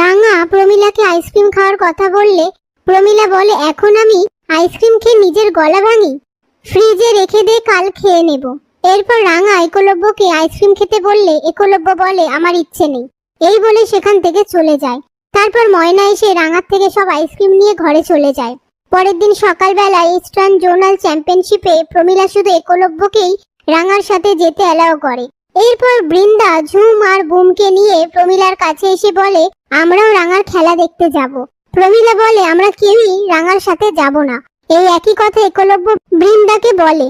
রাঙা প্রমিলাকে আইসক্রিম খাওয়ার কথা বললে প্রমিলা বলে, এখন আমি আইসক্রিম খেয়ে নিজের গলা ভাঙি? ফ্রিজে রেখে দে, কাল খেয়ে নেব। এরপর রাঙা একলব্যকে আইসক্রিম খেতে বললে, একলব্য বলে, আমার ইচ্ছে নেই। এই বলে সেখান থেকে চলে যায়। তারপর ময়না এসে রাঙার থেকে সব আইসক্রিম নিয়ে ঘরে চলে যায়। পরের দিন সকালবেলা ইস্টার্ন জোনাল চ্যাম্পিয়নশিপে প্রমিলা শুধু একলব্যকেই রাঙার সাথে যেতে অ্যালাও করে। এরপর বৃন্দা ঝুম আর বুমকে নিয়ে প্রমিলার কাছে এসে বলে আমরাও রাঙার খেলা দেখতে যাব। প্রমিলা বলে, আমরা কেউই রাঙার সাথে যাব না। এই একই কথা একলব্য বৃন্দাকে বলে।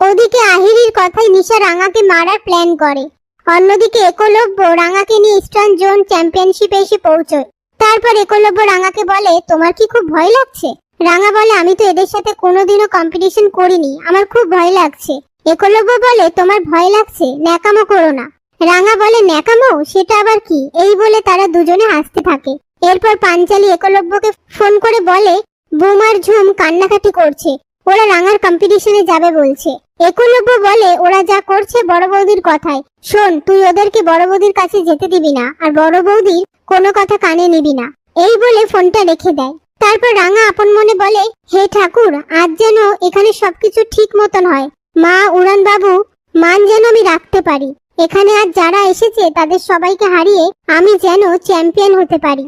ওদিকে আহিরির কথায় নিশা রাঙাকে মারার প্ল্যান করে। অন্যদিকে একলব্য রাঙাকে নিয়ে ইস্টার্ন জোন চ্যাম্পিয়নশিপে এসে পৌঁছয়। তারপর একলব্য রাঙাকে বলে, তোমার কি খুব ভয় লাগছে? রাঙা বলে, আমি তো এদের সাথে কোনোদিনও কম্পিটিশন করিনি। আমার খুব ভয় লাগছে। একলব্য বলে, তোমার ভয় লাগছে? ন্যাকামো করো না। রাঙা বলে ন্যাকামো, সেটা আবার কি? এই বলে তারা দুজনে হাসতে থাকে। এরপর পাঞ্চালি একলব্যকে ফোন করে বলে, বোমার ঝুম কান্নাকাটি করছে। ওরা রাঙার কম্পিটিশনে যাবে বলছে। একলব্য বলে, ওরা যা করছে বড় বৌদির কথায়। শোন, তুই ওদেরকে বড় বৌদির কাছে যেতে দিবি না, আর বড় বৌদির কোনো কথা কানে নিবি না। এই বলে ফোনটা রেখে দেয়। তারপর রাঙা আপন মনে বলে, হে ঠাকুর, আজ যেন এখানে সবকিছু ঠিক মতন হয়। মা উড়ান বাবু মান যেন আমি রাখতে পারি। এখানে আর যারা এসেছে তাদের সবাইকে হারিয়ে আমি যেন চ্যাম্পিয়ন হতে পারি।